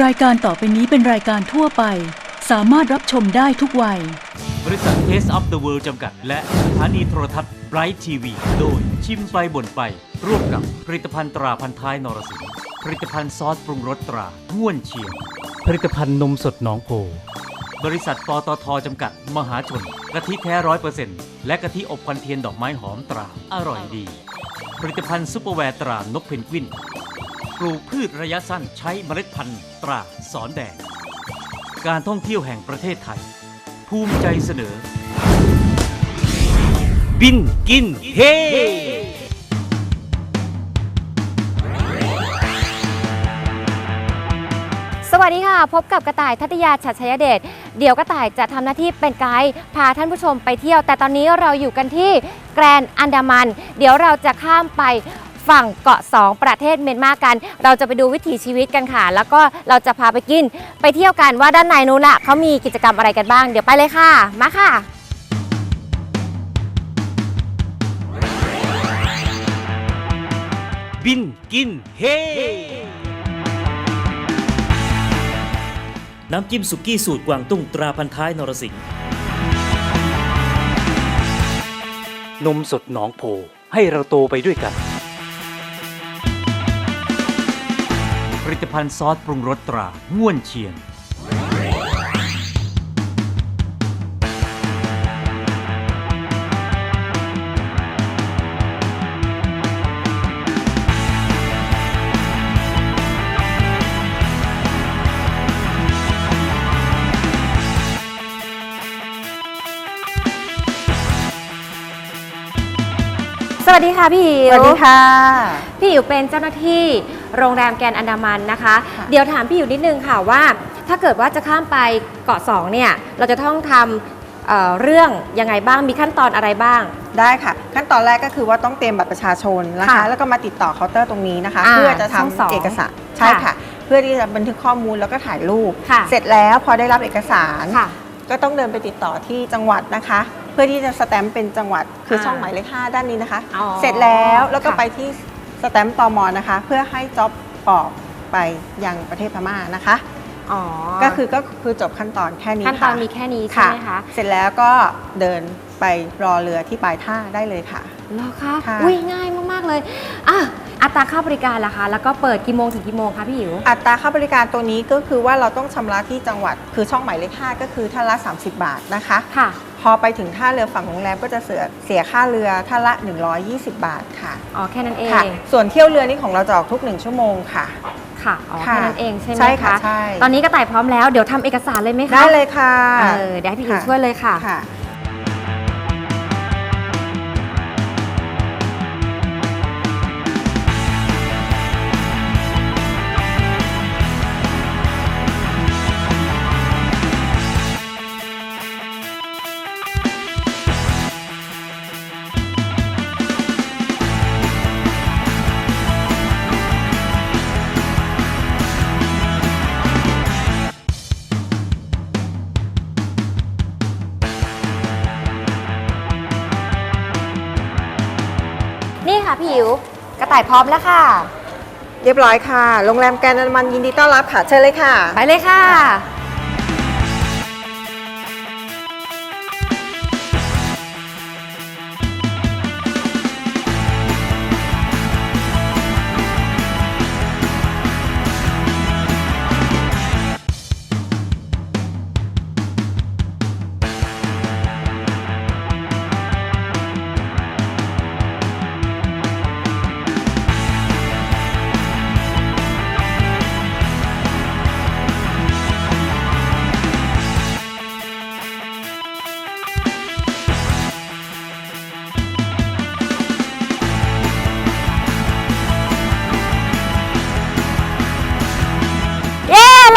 รายการต่อไปนี้เป็นรายการทั่วไป สามารถรับชมได้ทุกวัย บริษัท Taste of the World จำกัด และสถานีโทรทัศน์ Bright TV โดยชิมไปบ่นไป ร่วมกับผลิตภัณฑ์ตราพันท้ายนรสิงห์ผลิตภัณฑ์ซอสปรุงรสตราง่วนเชียง ผลิตภัณฑ์นมสดหนองโพ บริษัทปตทจำกัด มหาชนกะทิแท้ร้อยเปอร์เซ็นต์และกะทิอบควันเทียนดอกไม้หอมตรา อร่อยดี ผลิตภัณฑ์ซุปเปอร์แวร์ตรานกเพนกวิน ลูกพืชระยะสั้นใช้เมล็ดพันธุ์ตราสอนแดง การท่องเที่ยวแห่งประเทศไทย ภูมิใจเสนอ บินกินเฮ สวัสดีค่ะ พบกับกระต่ายทัตยาชัดชยเดชเดี๋ยวกระต่ายจะทำหน้าที่เป็นไกด์พาท่านผู้ชมไปเที่ยว แต่ตอนนี้เราอยู่กันที่แกรนด์อันดามัน เดี๋ยวเราจะข้ามไป ฝั่งเกาะ 2 ประเทศเมียนมากัน เราจะไปดูวิถีชีวิตกันค่ะ แล้วก็เราจะพาไปกิน ไปเที่ยวกันว่าด้านในนู้นน่ะเขามีกิจกรรมอะไรกันบ้าง เดี๋ยวไปเลยค่ะ มาค่ะบินกินเฮ น้ำจิ้มสุกี้สูตรกวางตุ้งตราพันท้ายนรสิงห์นมสดหนองโพให้เราโตไปด้วยกัน ผลิตภัณฑ์ซอสปรุงรสตราง่วนเชียง สวัสดีค่ะพี่หิวสวัสดีค่ะ พี่อิ๋วเป็นเจ้าหน้าที่ โรงแรมแกรนด์อันดามันนะคะค่ะเดี๋ยวถามพี่อิ๋วนิดนึงค่ะว่า ถ้าเกิดว่าจะข้ามไปเกาะสองเนี่ยเราจะต้องทำเอ่อเรื่องยังไงบ้างมีขั้นตอนอะไรบ้าง ได้ค่ะ ขั้นตอนแรกก็คือว่าต้องเตรียมบัตรประชาชนนะคะ ค่ะแล้วก็มาติดต่อเคาน์เตอร์ตรงนี้นะคะ อ่าเพื่อจะช่องสองทำเอกสารใช่ค่ะค่ะ เพื่อที่จะบันทึกข้อมูลแล้วก็ถ่ายรูป ค่ะ เสร็จแล้วพอได้รับเอกสาร ค่ะ ก็ต้องเดินไปติดต่อที่จังหวัดนะคะ เพื่อที่จะสแตมป์เป็นจังหวัดคืออาช่องหมายเลข5ด้านนี้นะคะ อ๋อเสร็จแล้วแล้วก็ค่ะไปที่ สแตมป์ตมนะคะ เพื่อให้จ็อบปอกไปยังประเทศพม่านะคะ อ๋อก็คือก็คือจบขั้นตอนแค่นี้ขั้นตอนค่ะมีแค่นี้ใช่ไหมคะเสร็จแล้วก็เดินไปรอเรือที่ปลายท่าได้เลยค่ะเหรอคะค่ะอุ้ยง่ายมากๆเลยอะอัตราค่าบริการล่ะคะ แล้วก็เปิดกี่โมงถึงกี่โมงคะพี่อิ๋วอัตราค่าบริการตัวนี้ก็คือว่าเราต้องชำระที่จังหวัด คือช่องหมายเลข5ก็คือท่านละ 30 บาทนะคะ ค่ะ พอไปถึงท่าเรือฝั่งโรงแรมก็จะเสียเสียค่าเรือท่านละ 120 บาทค่ะอ๋อแค่นั้นเอง ค่ะ ส่วนเที่ยวเรือนี่ของเราจะออกทุก 1 ชั่วโมงค่ะ ค่ะอ๋อค่ะแค่นั้นเองใช่ไหมใช่ค่ะคะ ใช่ ตอนนี้กระต่ายพร้อมแล้ว เดี๋ยวทำเอกสารเลยไหมคะได้เลยค่ะ เออเดี๋ยวให้พี่อิ๋วค่ะช่วยเลยค่ะ ค่ะ ค่ะพี่อิ๋วกระต่ายพร้อมแล้วค่ะ เรียบร้อยค่ะ โรงแรมแกรนด์อันดามันยินดีต้อนรับค่ะ เชิญเลยค่ะ ไปเลยค่ะ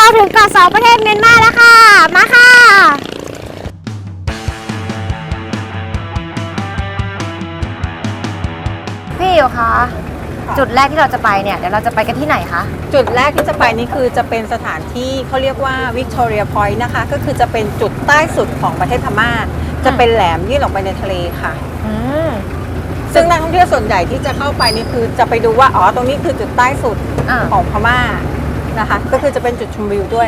เราถึงเกาะสองประเทศเมียนมาแล้วค่ะ มาค่ะ พี่อิ๋วคะ จุดแรกที่เราจะไปเนี่ย เดี๋ยวเราจะไปกันที่ไหนคะ จุดแรกที่จะไปนี่คือจะเป็นสถานที่เขาเรียกว่าวิกตอเรียพอยต์นะคะ ก็คือจะเป็นจุดใต้สุดของประเทศพม่า จะเป็นแหลมยื่นออกไปในทะเลค่ะ อืม ซึ่งนักท่องเที่ยวส่วนใหญ่ที่จะเข้าไปนี่คือจะไปดูว่าอ๋อตรงนี้คือจุดใต้สุดอ่า ของพม่า นะคะ ก็คือจะเป็นจุดชมวิวด้วย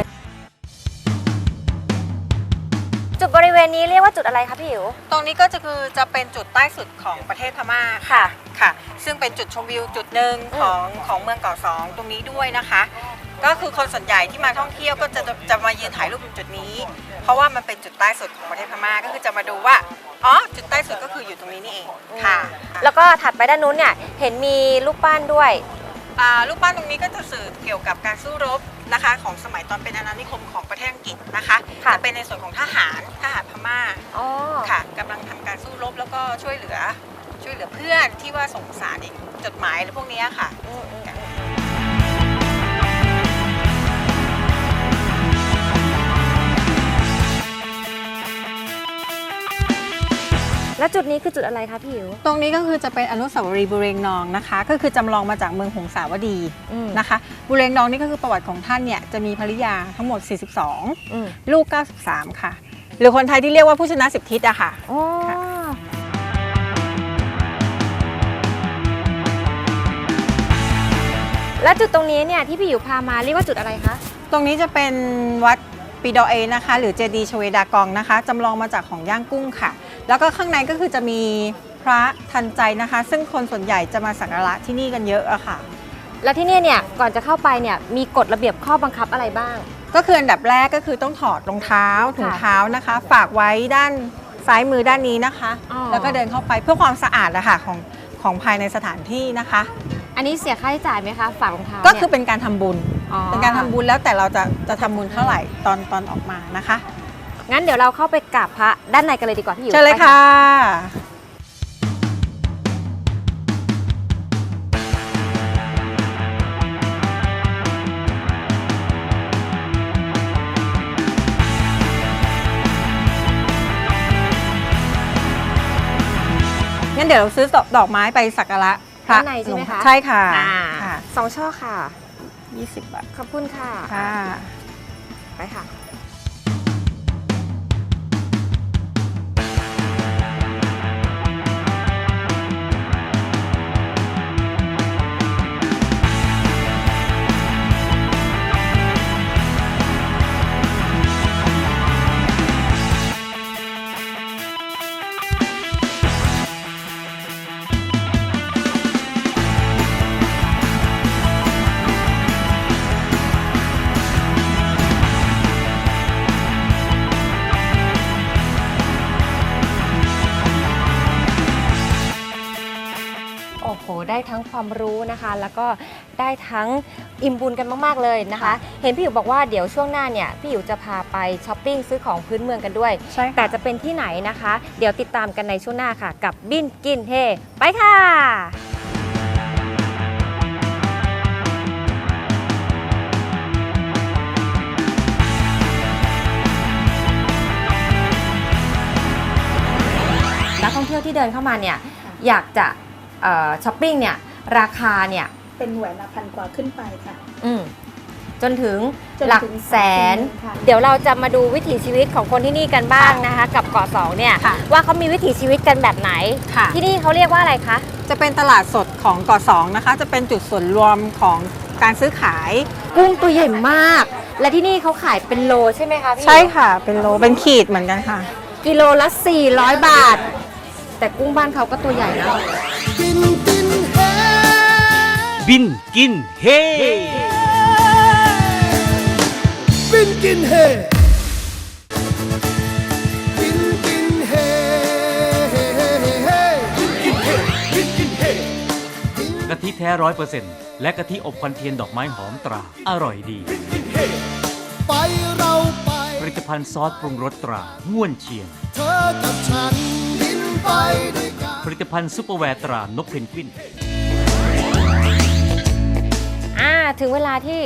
จุดบริเวณนี้เรียกว่าจุดอะไรคะพี่อิ๋ว ตรงนี้ก็จะคือจะเป็นจุดใต้สุดของประเทศพม่าค่ะ ค่ะ ซึ่งเป็นจุดชมวิวจุดหนึ่งอืมของของเมืองเกาะสองตรงนี้ด้วยนะคะ ก็คือคนส่วนใหญ่ที่มาท่องเที่ยวก็จะจะจะมายืนถ่ายรูปตรงจุดนี้ เพราะว่ามันเป็นจุดใต้สุดของประเทศพม่าก็คือจะมาดูว่าอ๋อจุดใต้สุดก็คืออยู่ตรงนี้นี่เองค่ะ แล้วก็ถัดไปด้านนู้นเนี่ยเห็นมีรูปปั้นด้วยอ่า รูปปั้นตรงนี้ก็จะสื่อเกี่ยวกับการสู้รบนะคะของสมัยตอนเป็นอาณานิคมของประเทศอังกฤษนะคะค่ะ จะเป็นในส่วนของทหารทหารพม่าอ๋อค่ะกำลังทำการสู้รบแล้วก็ช่วยเหลือช่วยเหลือเพื่อนที่ว่าส่งสารอีกจดหมายหรือพวกเนี้ยค่ะ อืมอืม แล้วจุดนี้คือจุดอะไรคะพี่อิ๋ว ตรงนี้ก็คือจะเป็นอนุสาวรีย์บุเรงนองนะคะ ก็คือจำลองมาจากเมืองหงสาวดีอืม นะคะ บุเรงนองนี่ก็คือประวัติของท่านเนี่ยจะมีภริยาทั้งหมด 42 อืมลูก 93 ค่ะ หรือคนไทยที่เรียกว่าผู้ชนะสิบทิศอะค่ะ อ๋อแล้วจุดตรงนี้เนี่ยที่พี่อิ๋วพามาเรียกว่าจุดอะไรคะ ตรงนี้จะเป็นวัดปีดอเอนะคะ หรือเจดีย์ชเวดากองนะคะจำลองมาจากของย่างกุ้งค่ะ แล้วก็ข้างในก็คือจะมีพระทันใจนะคะ ซึ่งคนส่วนใหญ่จะมาสักการะที่นี่กันเยอะอะค่ะ แล้วที่เนี่ยเนี่ยก่อนจะเข้าไปเนี่ยมีกฎระเบียบข้อบังคับอะไรบ้าง ก็คืออันดับแรกก็คือต้องถอดรองเท้าถุงเท้านะคะ ฝากไว้ด้านซ้ายมือด้านนี้นะคะ อ๋อ แล้วก็เดินเข้าไปเพื่อความสะอาดนะคะของของภายในสถานที่นะคะ อันนี้เสียค่าใช้จ่ายไหมคะฝากรองเท้าก็เนี่ยคือเป็นการทำบุญอ๋อเป็นการทำบุญแล้วแต่เราจะจะทำบุญเท่าไหร่ตอนตอนออกมานะคะ งั้นเดี๋ยวเราเข้าไปกราบพระด้านในกันเลยดีกว่าพี่อยู่เชิญเลยค่ะ งั้นเดี๋ยวเราซื้อดอกไม้ไปสักการะพระด้านในใช่ไหมคะ ใช่ค่ะอ่าค่ะสองช่อค่ะ 20 บาท ขอบคุณค่ะ ค่ะ รู้นะคะแล้วก็ได้ทั้งอิ่มบุญกันมาก ๆ เลยนะคะ เห็นพี่อยู่บอกว่าเดี๋ยวช่วงหน้าเนี่ยพี่อยู่จะพาไปช้อปปิ้งซื้อของพื้นเมืองกันด้วย ใช่ค่ะ แต่จะเป็นที่ไหนนะคะ เดี๋ยวติดตามกันในช่วงหน้าค่ะ กับบินกินเฮไปค่ะ นักท่องเที่ยวที่เดินเข้ามาเนี่ยอยากจะเอ่อช้อปปิ้งเนี่ย ราคาเนี่ย เป็นแหวนละพันกว่าขึ้นไปค่ะ อืมจนถึงจนถึงหลักแสน ค่ะเดี๋ยวเราจะมาดูวิถีชีวิตของคนที่นี่กันบ้างนะคะ กับเกาะสองเนี่ย ค่ะ ว่าเขามีวิถีชีวิตกันแบบไหน ค่ะ ที่นี่เขาเรียกว่าอะไรคะ จะเป็นตลาดสดของเกาะสองนะคะ จะเป็นจุดส่วนรวมของการซื้อขาย กุ้งตัวใหญ่มาก และที่นี่เขาขายเป็นโลใช่ไหมคะพี่ใช่ค่ะ เป็นโล เป็นขีดเหมือนกันค่ะ กิโลละ 400 บาท แต่กุ้งบ้านเขาก็ตัวใหญ่นะ บินกินเฮ บินกินเฮ บินกินเฮเฮเฮเฮเฮบินกินเฮบินกินเฮกะทิแท้ร้อยเปอร์เซ็นต์และกะทิอบควันเทียนดอกไม้หอมตรา อร่อยดี ไปเราไป ผลิตภัณฑ์ซอสปรุงรสตราง่วนเชียง เธอกับฉันบินไปด้วยกัน ผลิตภัณฑ์ซุปเปอร์แวร์ตรานกเพนกวินอ่า ถึงเวลาที่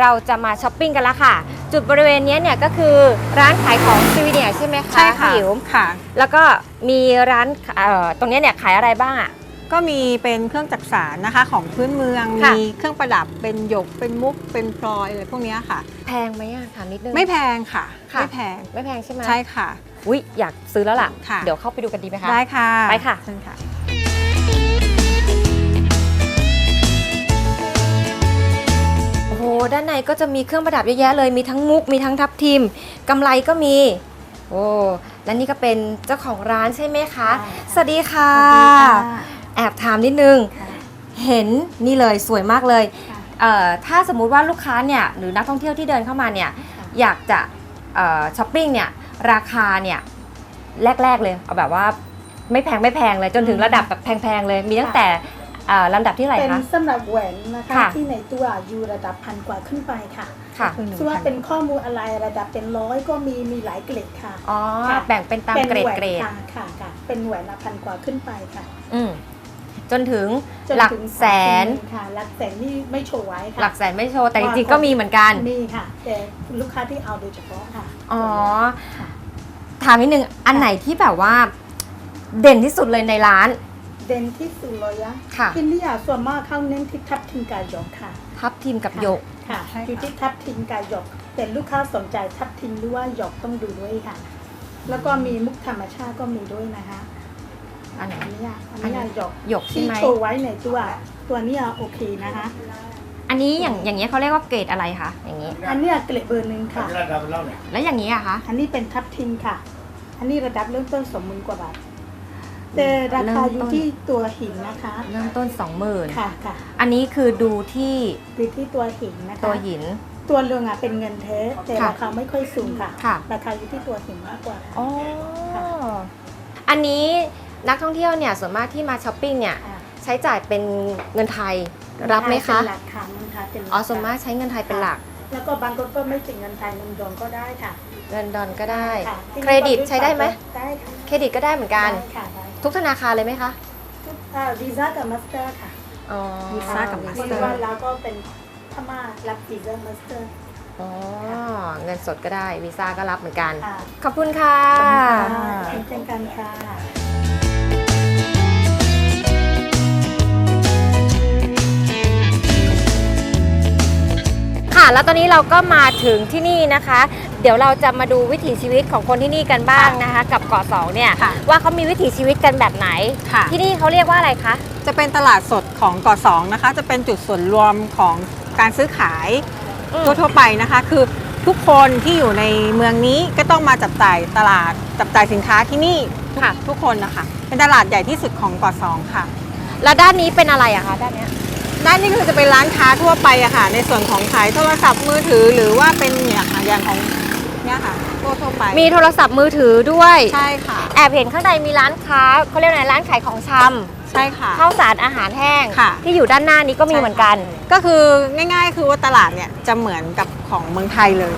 เราจะมาช้อปปิ้งกันแล้วค่ะ จุดบริเวณเนี้ยเนี่ยก็คือร้านขายของซีวีเนียใช่ไหมคะใช่ค่ะพี่อิ๋วค่ะ แล้วก็มีร้านเอ่อตรงเนี้ยเนี่ยขายอะไรบ้างอะก็มีเป็นเครื่องจักสานนะคะของพื้นเมืองค่ะมีเครื่องประดับเป็นหยกเป็นมุกเป็นพลอยอะไรพวกเนี้ยค่ะ แพงไหมอะถามนิดนึงไม่แพงค่ะค่ะ ไม่แพงไม่แพงใช่ไหมใช่ค่ะอุ้ยอยากซื้อแล้วล่ะค่ะเดี๋ยวเข้าไปดูกันดีไหมคะได้ค่ะไปค่ะเชิญค่ะ ด้านในก็จะมีเครื่องประดับเยอะแยะเลย มีทั้งมุก มีทั้งทับทิมกำไรก็มี โอ้ และนี่ก็เป็นเจ้าของร้านใช่ไหมคะ สวัสดีค่ะ แอบถามนิดนึง เห็นนี่เลยสวยมากเลยเอ่อถ้าสมมุติว่าลูกค้าเนี่ยหรือนักท่องเที่ยวที่เดินเข้ามาเนี่ยอยากจะเอ่อช้อปปิ้งเนี่ยราคาเนี่ยแรกๆเลยเอาแบบว่าไม่แพงไม่แพงเลยจนถึงระดับแบบแพงๆเลย มีตั้งแต่เอ่อ ลำดับที่เท่าไหร่เป็นคะสำหรับแหวนนะคะค่ะที่ในตัวอยู่ระดับพันกว่าขึ้นไปค่ะค่ะส่วนว่าเป็นข้อมูลอะไรระดับเป็นร้อยก็มีมีหลายเกรดค่ะอ๋อค่ะแบ่งเป็นตามเป็นเกรดแหวนเกรดค่ะค่ะค่ะเป็นแหวนละพันกว่าขึ้นไปค่ะ อืมจนถึงจนหลักถึงแสน30,000ค่ะหลักแสนนี่ไม่โชว์ไว้ค่ะหลักแสนไม่โชว์แต่จริงๆก็มีเหมือนกันมีค่ะแต่ลูกค้าที่เอาโดยเฉพาะค่ะอ๋อค่ะถามนิดนึงอันไหนที่แบบว่า เด่นที่สุดเลยในร้าน เด่นที่สุดเลยอะค่ะที่นี่อะส่วนมากเข้าเน้นที่ทับทิมกายหยกค่ะ ทับทิมกับค่ะหยกค่ะอยู่ที่ทับทิมกายหยก แต่ลูกค้าสนใจทับทิมหรือว่าหยกต้องดูด้วยค่ะ แล้วก็มีมุกธรรมชาติก็มีด้วยนะคะ อันไหนอันเนี้ยอันเนี้ยหยกหยกใช่ที่ไหมโชว์ไว้ในตัว ตัวเนี้ยโอเคนะคะ อันนี้อย่างอย่างเงี้ยเขาเรียกว่าเกรดอะไรคะอย่างนี้อันเนี้ยเกรดเบอร์หนึ่งค่ะ แล้วอย่างนี้อะคะอันนี้เป็นทับทิมค่ะ อันนี้ระดับเริ่มต้นสองหมื่นกว่าบาท แต่ราคาอยู่ที่ตัวหินนะคะเริ่มต้นสองหมื่นค่ะค่ะอันนี้คือดูที่อยู่ที่ตัวหินนะคะตัวหิน ตัวเรืองอะเป็นเงินแท้แต่ค่ะราคาไม่ค่อยสูงค่ะค่ะ ราคาอยู่ที่ตัวหินมากกว่าอ๋อค่ะอันนี้นักท่องเที่ยวเนี่ยส่วนมากที่มาช้อปปิ้งเนี่ยอ่าใช้จ่ายเป็นเงินไทยรับไหมคะเป็นหลักค่ะเงินไทยเป็นหลักอ๋อส่วนมากใช้เงินไทยเป็นหลัก แล้วก็บางคนก็ไม่ติดเงินไทยเงินดองก็ได้ค่ะ เงินดอลก็ได้ค่ะที่เครดิตใช้ได้ไหมได้ค่ะเครดิตก็ได้เหมือนกันได้ค่ะได้ ทุกธนาคารเลยไหมคะทุกอ่าวีซ่ากับมาสเตอร์ค่ะอ๋อ Visa กับ Master ว่าเราก็เป็นพม่ารับวีซ่ามาสเตอร์ อ๋อเงินสดก็ได้วีซ่าก็รับเหมือนกัน ค่ะ ขอบคุณค่ะเป็นเช่นกันค่ะ ค่ะแล้วตอนนี้เราก็มาถึงที่นี่นะคะ เดี๋ยวเราจะมาดูวิถีชีวิตของคนที่นี่กันบ้างนะคะ กับเกาะสองเนี่ยค่ะว่าเขามีวิถีชีวิตกันแบบไหน ค่ะ ที่นี่เขาเรียกว่าอะไรคะ จะเป็นตลาดสดของเกาะสองนะคะ จะเป็นจุดส่วนรวมของการซื้อขายอืม ทั่วๆไปนะคะ คือทุกคนที่อยู่ในเมืองนี้ก็ต้องมาจับจ่ายตลาดจับจ่ายสินค้าที่นี่ค่ะ ทุกคนนะคะเป็นตลาดใหญ่ที่สุดของเกาะสองค่ะ แล้วด้านนี้เป็นอะไรอะคะด้านเนี้ย ด้านนี้คือจะเป็นร้านค้าทั่วไปอะค่ะ ในส่วนของขายโทรศัพท์มือถือหรือว่าเป็นเนี่ยค่ะอย่างของ เนี่ยค่ะทั่วทั่วๆไปมีโทรศัพท์มือถือด้วย ใช่ค่ะ แอบเห็นข้างในมีร้านค้าเขาเรียกอะไรร้านขายของชำใช่ค่ะ ข้าวสารอาหารแห้ง ค่ะ ที่อยู่ด้านหน้านี้ก็มีเหมือนกัน ก็คือง่ายๆ คือว่าตลาดเนี่ยจะเหมือนกับของเมืองไทยเลย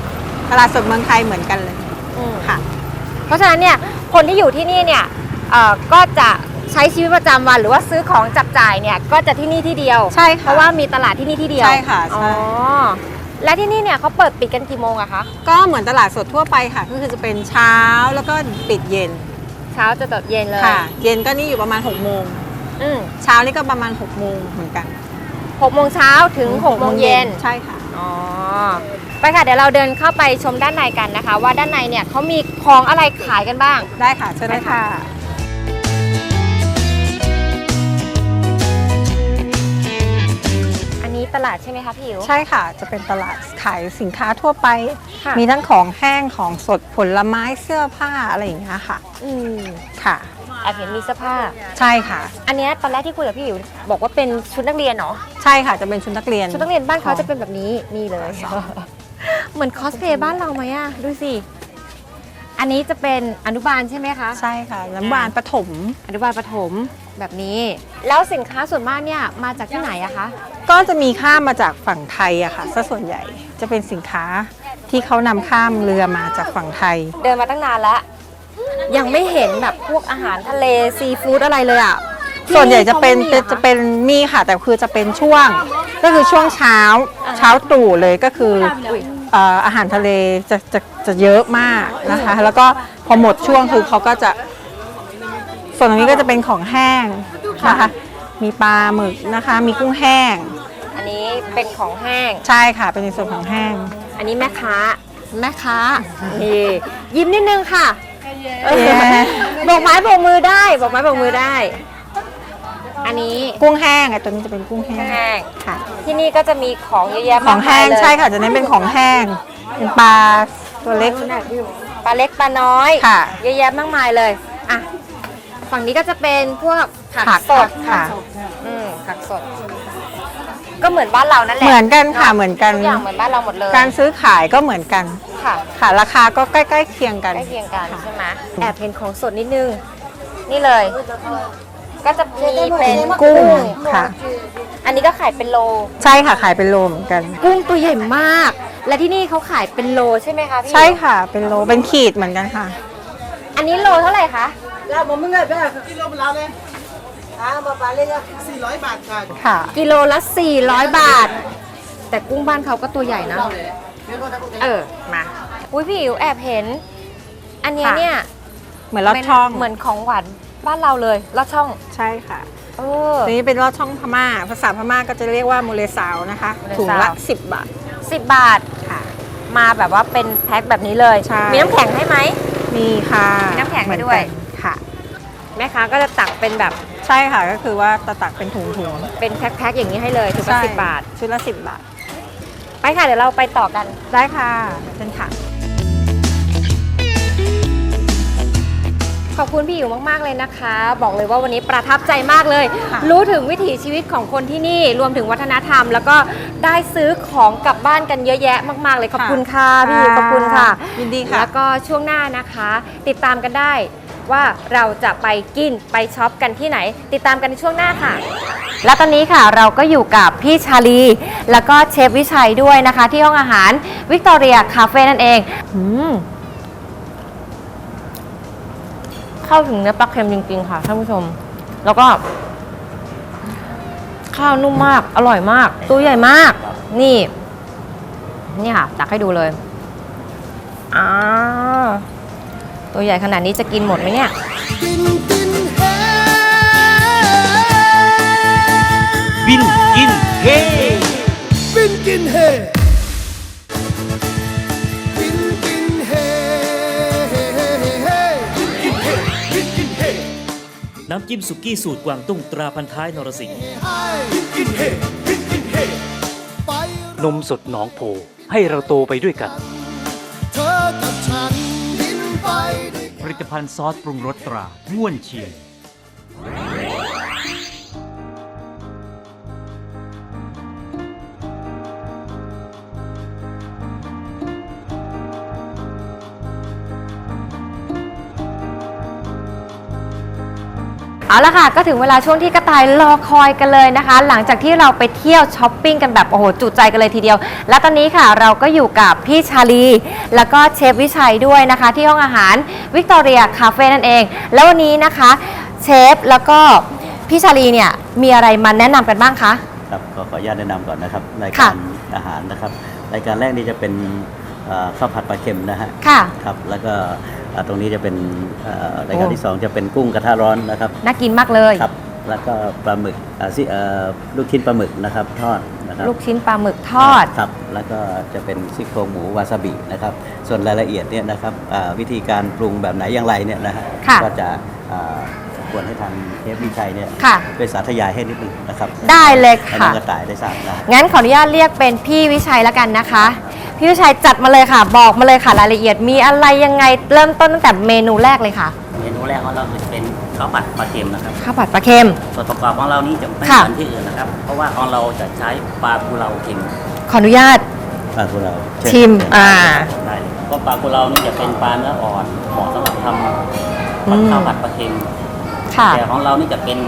ตลาดสดเมืองไทยเหมือนกันเลยอืม ค่ะ เพราะฉะนั้นเนี่ยคนที่อยู่ที่นี่เนี่ยเอ่อก็จะใช้ชีวิตประจำวันหรือว่าซื้อของจับจ่ายเนี่ยก็จะที่นี่ที่เดียว ใช่ค่ะเพราะว่ามีตลาดที่นี่ที่เดียวใช่ค่ะใช่ อ๋อ และที่นี่เนี่ยเขาเปิดปิดกันกี่โมงอะคะ ก็เหมือนตลาดสดทั่วไปค่ะ ก็คือจะเป็นเช้าแล้วก็ปิดเย็นเช้าจะตดเย็นเลยค่ะ เย็นก็นี่อยู่ประมาณ6กโมงอืมเช้านี่ก็ประมาณ6กโมงเหมือนกันหกโมงเช้าถึงหกโมงเย็นใช่ค่ะอ๋อไปค่ะเดี๋ยวเราเดินเข้าไปชมด้านในกันนะคะ ว่าด้านในเนี่ยเขามีของอะไรขายกันบ้าง ได้ค่ะเชิญเลยค่ะ นนี้ตลาดใช่ไหมคะพี่อิ๋ว ใช่ค่ะ จะเป็นตลาดขายสินค้าทั่วไป ค่ะ มีทั้งของแห้งของสดผลไม้เสื้อผ้าอะไรอย่างเงี้ยค่ะ อืมค่ะ แอบเห็นมีเสื้อผ้า ใช่ค่ะ อันเนี้ยตอนแรกที่คุยกับพี่อิ๋วบอกว่าเป็นชุดนักเรียนเนาะใช่ค่ะจะเป็นชุดนักเรียน ชุดนักเรียนบ้านเขาจะเป็นแบบนี้นี่เลย เหมือนคอสเพลย์บ้านเราไหมอะดูสิ อันนี้จะเป็นอนุบาลใช่ไหมคะ ใช่ค่ะน้ำบานปฐมอนุบาลประถมแบบนี้ แล้วสินค้าส่วนมากเนี่ยมาจากที่ไหนอะคะ ก็จะมีข้ามมาจากฝั่งไทยอะค่ะซะส่วนใหญ่จะเป็นสินค้าที่เขานำข้ามเรือมาจากฝั่งไทย เดินมาตั้งนานแล้ว ยังไม่เห็นแบบพวกอาหารทะเลซีฟู้ดอะไรเลยอะส่วนใหญ่จะเป็นที่ขาไม่มีหรอคจะเป็นมีค่ะแต่คือจะเป็นช่วง ก็คือช่วงเช้าอ่าฮะเช้าตรู่เลยก็คือ อุ๊ยเอ่ออาหารทะเลจะจะจะเยอะมากนะคะ แล้วก็พอหมดช่วงคือเขาก็จะ ส่วนตรงนี้ก็จะเป็นของแห้งนะคะ มีปลาหมึกนะคะ มีกุ้งแห้ง อันนี้เป็นของแห้ง ใช่ค่ะ เป็นในส่วนของแห้ง อันนี้แม่ค้า แม่ค้า นี่ยิ้มนิดนึงค่ะเออเย้บอกไม้บอกมือได้ บอกไม้บอกมือได้ อันนี้กุ้งแห้งไอ้ตัวนี้จะเป็นกุ้งแห้งแห้งค่ะ ที่นี่ก็จะมีของเยอะแยะขอมากงมาแห้ยงเลยใช่ค่ะจะเน้นเป็นของแห้ง เป็นปลาตัวเล็กปลาเล็กปลาน้อย ค่ะ เยอะแยะมากมายเลย อะ ฝั่งนี้ก็จะเป็นพวกผักผักสดค่ะ อืมผักสด ก็เหมือนบ้านเรานั่นแหละเหมือนกันค่ะเหมือนกัน ทุกอย่างเหมือนบ้านเราหมดเลยการซื้อขายก็เหมือนกัน ค่ะค่ะ ราคาก็ใกล้ๆเคียงกัน ใกล้เคียงกันใช่ไหมแอบเห็นของสดนิดนึง นี่เลย ก็จะมีเป็นกุ้งค่ะ อันนี้ก็ขายเป็นโล ใช่ค่ะขายเป็นโลเหมือนกัน กุ้งตัวใหญ่มาก และที่นี่เขาขายเป็นโลใช่ไหมคะพี่ใช่ค่ะ เป็นโลเป็นขีดเหมือนกันค่ะ อันนี้โลเท่าไหร่คะค่ะ กิโลละ400บาท แต่กุ้งบ้านเขาก็ตัวใหญ่นะ เออมาอุ้ยพี่อิ๋วแอบเห็น อันเนี้ยค่ะเนี่ยเหมือนลอดช่อง เหมือนของหวาน บ้านเราเลยลอดช่อง ใช่ค่ะเออ ตัวนี้เป็นลอดช่องพม่า ภาษาพม่าก็จะเรียกว่ามูเลสาวนะคะ มูเลซาว ถุงละ 10 บาทสิบบาทค่ะ มาแบบว่าเป็นแพ็คแบบนี้เลย ใช่ มีน้ำแข็งให้ไหม มีค่ะมีน้ำแข็งให้เหมือด้วยกันค่ะ แม่ค้าก็จะตักเป็นแบบใช่ค่ะก็คือว่าตะตักเป็นถุงถุงเป็นแพ็คๆอย่างนี้ให้เลยถุงละสิบบาท ชุดละสิบบาท ไปค่ะ เดี๋ยวเราไปต่อกัน ได้ค่ะเชิญค่ะ ขอบคุณพี่อิ๋วมากๆเลยนะคะ บอกเลยว่าวันนี้ประทับใจมากเลยค่ะรู้ถึงวิถีชีวิตของคนที่นี่รวมถึงวัฒนธรรม แล้วก็ได้ซื้อของกลับบ้านกันเยอะแยะมาก ๆ เลยขอบคุณค่ะพี่อิ๋วขอบคุณค่ะยินดีค่ะ แล้วก็ช่วงหน้านะคะ ติดตามกันได้ว่าเราจะไปกินไปช็อปกันที่ไหน ติดตามกันในช่วงหน้าค่ะ และตอนนี้ค่ะเราก็อยู่กับพี่ชาลี แล้วก็เชฟวิชัยด้วยนะคะ ที่ห้องอาหารวิกตอเรียคาเฟ่นั่นเองอืม เข้าถึงเนื้อปลาเค็มจริง ๆ ค่ะท่านผู้ชม แล้วก็ ข้าวนุ่มมาก อร่อยมาก ตัวใหญ่มาก นี่ นี่ค่ะตักให้ดูเลยอ่าตัวใหญ่ขนาดนี้จะกินหมดไหมเนี่ยกินกินเฮบินกินเฮบินกินเฮ น้ำจิ้มสุกี้สูตรกวางตุ้งตราพันท้ายนรสิงห์บินกินเฮบินกินเฮไปนมสดหนองโพให้เราโตไปด้วยกันเธอกับฉันบินไปด้วยผลิตภัณฑ์ซอสปรุงรสตราง่วนเชียง เอาละค่ะก็ถึงเวลาช่วงที่กระต่ายรอคอยกันเลยนะคะ หลังจากที่เราไปเที่ยวช้อปปิ้งกันแบบโอ้โหจุใจกันเลยทีเดียว และตอนนี้ค่ะเราก็อยู่กับพี่ชาลี แล้วก็เชฟวิชัยด้วยนะคะ ที่ห้องอาหารวิกตอเรียคาเฟ่นั่นเอง แล้ววันนี้นะคะเชฟแล้วก็พี่ชาลีเนี่ยมีอะไรมาแนะนำกันบ้างคะ ครับก็ขออนุญาตแนะนำก่อนนะครับรายค่ะการอาหารนะครับ รายการแรกนี่จะเป็นเอ่อ ข้าวผัดปลาเค็มนะฮะค่ะครับแล้วก็เอ่อตรงนี้จะเป็นเอ่อรายการโอ้ที่สองจะเป็นกุ้งกระทะร้อนนะครับน่ากินมากเลยครับแล้วก็ปลาหมึกเอ่อซิเอ่อลูกชิ้นปลาหมึกนะครับทอดนะครับลูกชิ้นปลาหมึกทอดครับแล้วก็จะเป็นซี่โครงหมูวาซาบินะครับส่วนรายละเอียดเนี่ยนะครับอ่าวิธีการปรุงแบบไหนอย่างไรเนี่ยนะฮะค่ะก็จะอ่า ควรให้ทางเทปวิชัยเนี่ยค่ะ ไปสาธยายให้นิดนึงนะครับได้เลยให้น้ค่ะองกระต่ายได้ทราบนะงั้นขออนุญาตเรียกเป็นพี่วิชัยแล้วกันนะคะ พี่วิชัยจัดมาเลยค่ะ บอกมาเลยค่ะรายละเอียดมีอะไรยังไงเริ่มต้นตั้งแต่เมนูแรกเลยค่ะเมนูแรกของเราจะเป็นข้าวผัดปลาเค็มนะครับข้าวผัดปลาเค็ม ส่วนประกอบของเรานี่จะไม่ค่ะเหมือนที่อื่นนะครับ เพราะว่าของเราจะใช้ปลากุเลาเค็มขออนุญาตปลาของเราเญชิมเญอ่า ได้เลยเพราะปลากุเลานี่จะเป็นปลาเนื้ออ่อนเหมาะสำหรับทำอืม ข้าวผัดปลาเค็ม ค่ะแต่ของเรานี่จะเป็น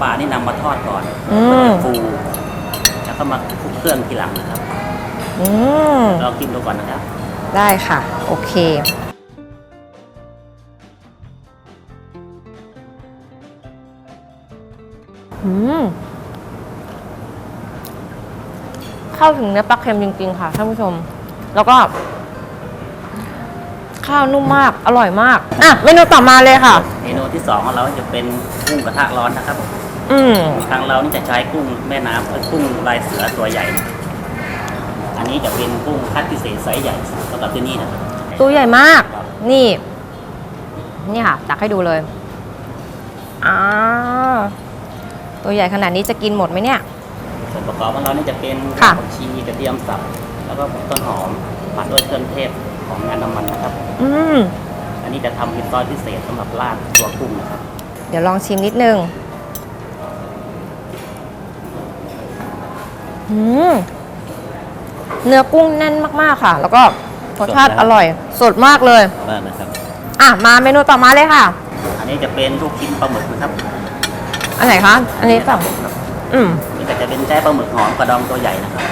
ปลาที่นำมาทอดก่อนอืมก็จะฟูแล้วก็มาคลุกเครื่องทีหลังนะครับอืมลองกินดูก่อนนะครับ ได้ค่ะ โอเค อืม เข้าถึงเนื้อปลาเค็มจริง ๆ ค่ะท่านผู้ชม แล้วก็ ข้าวนุ่มมาก อร่อยมาก อะ เมนูต่อมาเลยค่ะ เมนูที่สองของเราจะเป็นกุ้งกระทะร้อนนะครับอืมทางเรานี่จะใช้กุ้งแม่น้ำเป็นกุ้งลายเสือตัวใหญ่ อันนี้จะเป็นกุ้งคัดพิเศษไซส์ใหญ่สำหรับที่นี่นะครับตัวใหญ่มาก นี่ นี่ค่ะ ตักให้ดูเลยอ่าตัวใหญ่ขนาดนี้จะกินหมดไหมเนี่ย ส่วนประกอบของเรานี่จะเป็นค่ะ ผักชีกระเทียมสับ แล้วก็ต้นหอมผัดด้วยเครื่องเทศ ของงานน้ำมันนะครับ อืม อันนี้จะทำเป็นซอสพิเศษสำหรับราดตัวกุ้งนะครับ เดี๋ยวลองชิมนิดนึง อืม เนื้อกุ้งแน่นมากๆค่ะ แล้วก็รสชาติสดนะ อร่อย สดมากเลยมากนะครับ อะ มาเมนูต่อมาเลยค่ะ อันนี้จะเป็นลูกชิ้นปลาหมึกนะครับอันไหนคะ อันนี้ต่ออืม นี่ก็จะเป็นแจ้ปลาหมึกหอมกระดองตัวใหญ่นะครับ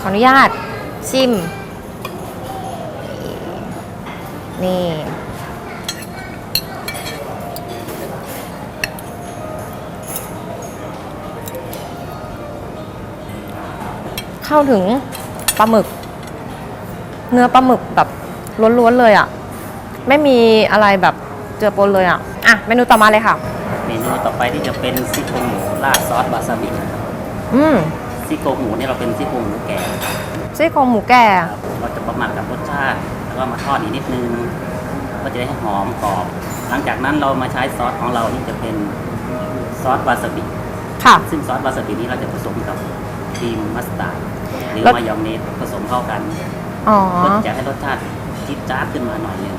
ขออนุญาตชิม นี่ เข้าถึงปลาหมึก เนื้อปลาหมึกแบบล้วนๆเลยอะ่ะ ไม่มีอะไรแบบเจือปนเลยอะ่ะ อะ เมนูต่อมาเลยค่ะ เมนูต่อไปที่จะเป็นซี่โครงหมูราดซอสวาซาบินะครับอืมซี่โครงหมูเนี่ยเราเป็นซี่โครงหมูแก่ซี่โครงหมูแก่ครับเราจะประมาณกับรสชาติ แล้วก็มาทอดอีกนิดนึง ก็จะได้หอมกรอบ หลังจากนั้นเรามาใช้ซอสของเรานี่จะเป็นซอสวาซาบิค่ะ ซึ่งซอสวาซาบินี้เราจะผสมกับครีมมัสตาร์ดหรือแล้วมายองเนสผสมเข้ากันอ๋อเพื่อที่จะให้รสชาติจี๊ดจ๊าดขึ้นมาหน่อยนึง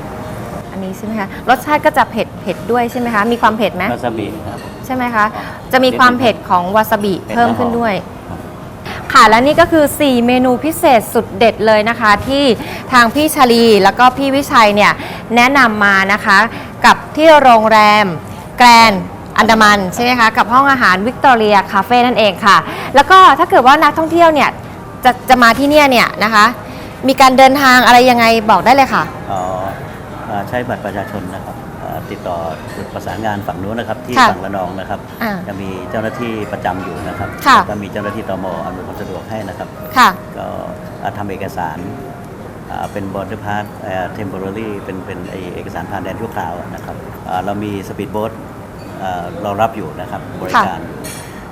อันนี้ใช่ไหมคะ รสชาติก็จะเผ็ดเผ็ดด้วยใช่ไหมคะ มีความเผ็ดไหมวาซาบิครับ ใช่ไหมคะ จะมีความเผ็ดของวาซาบิเผ็ดและเพิ่มขึ้นด้วยหอม ค่ะ และนี่ก็คือ 4 เมนูพิเศษสุดเด็ดเลยนะคะ ที่ทางพี่ชาลีแล้วก็พี่วิชัยเนี่ยแนะนำมานะคะ กับที่โรงแรมแกรนอันดามันใช่ไหมคะกับห้องอาหารวิกตอเรียคาเฟ่นั่นเองค่ะ แล้วก็ถ้าเกิดว่านักท่องเที่ยวเนี่ยจะจะมาที่เนี่ยเนี่ยนะคะ มีการเดินทางอะไรยังไงบอกได้เลยค่ะ อ๋ออ่อใช้บัตรประชาชนนะครับ ติดต่อประสานงานฝั่งนู้นนะครับ ที่ค่ะฝั่งระนองนะครับอ่าจะมีเจ้าหน้าที่ประจำอยู่นะครับค่ะแล้วก็มีเจ้าหน้าที่ตมอำนวยความสะดวกให้นะครับ ค่ะ ก็เอ่อทำเอกสารเอ่อเป็นบอร์ดพาสเทมโพอรี่เป็นเป็นไอ้เอกสารผ่านแดนชั่วคราวนะครับเอ่อเรามีสปีดโบ๊ทรองรับอยู่นะครับบริการอยู่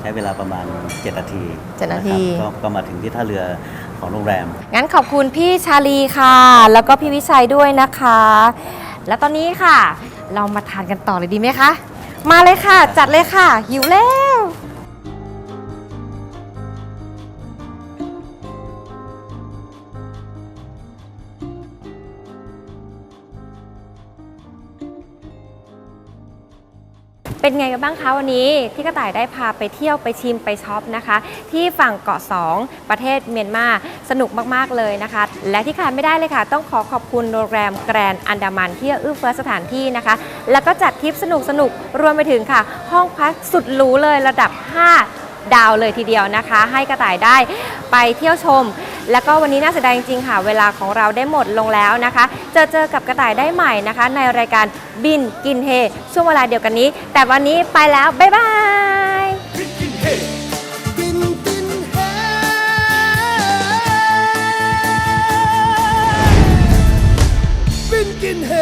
ใช้เวลาประมาณ 7 นาทีเจ็ดนาทีะครับก็ก็มาถึงที่ท่าเรือของโรงแรม งั้นขอบคุณพี่ชาลีค่ะ แล้วก็พี่วิชัยด้วยนะคะ แล้วตอนนี้ค่ะ เรามาทานกันต่อเลยดีไหมคะ มาเลยค่ะ จัดเลยค่ะ หิวแล้ว เป็นไงกันบ้างคะวันนี้ที่กระต่ายได้พาไปเที่ยวไปชิมไปช็อปนะคะ ที่ฝั่งเกาะ 2 ประเทศเมียนมาสนุกมาก ๆ เลยนะคะ และที่ขาดไม่ได้เลยค่ะ ต้องขอขอบคุณโรงแรมแกรนอันดามันที่เอื้อเฟื้อสถานที่นะคะ แล้วก็จัดทริปสนุกสนุกๆรวมไปถึงค่ะ ห้องพักสุดหรูเลยระดับ 5 ดาวเลยทีเดียวนะคะ ให้กระต่ายได้ไปเที่ยวชม แล้วก็วันนี้น่าเสียดายจริงๆค่ะ เวลาของเราได้หมดลงแล้วนะคะ เจอเจอกับกระต่ายได้ใหม่นะคะ ในรายการบินกินเฮช่วงเวลาเดียวกันนี้ แต่วันนี้ไปแล้ว บ๊ายบายกินกินเฮบินกินเฮ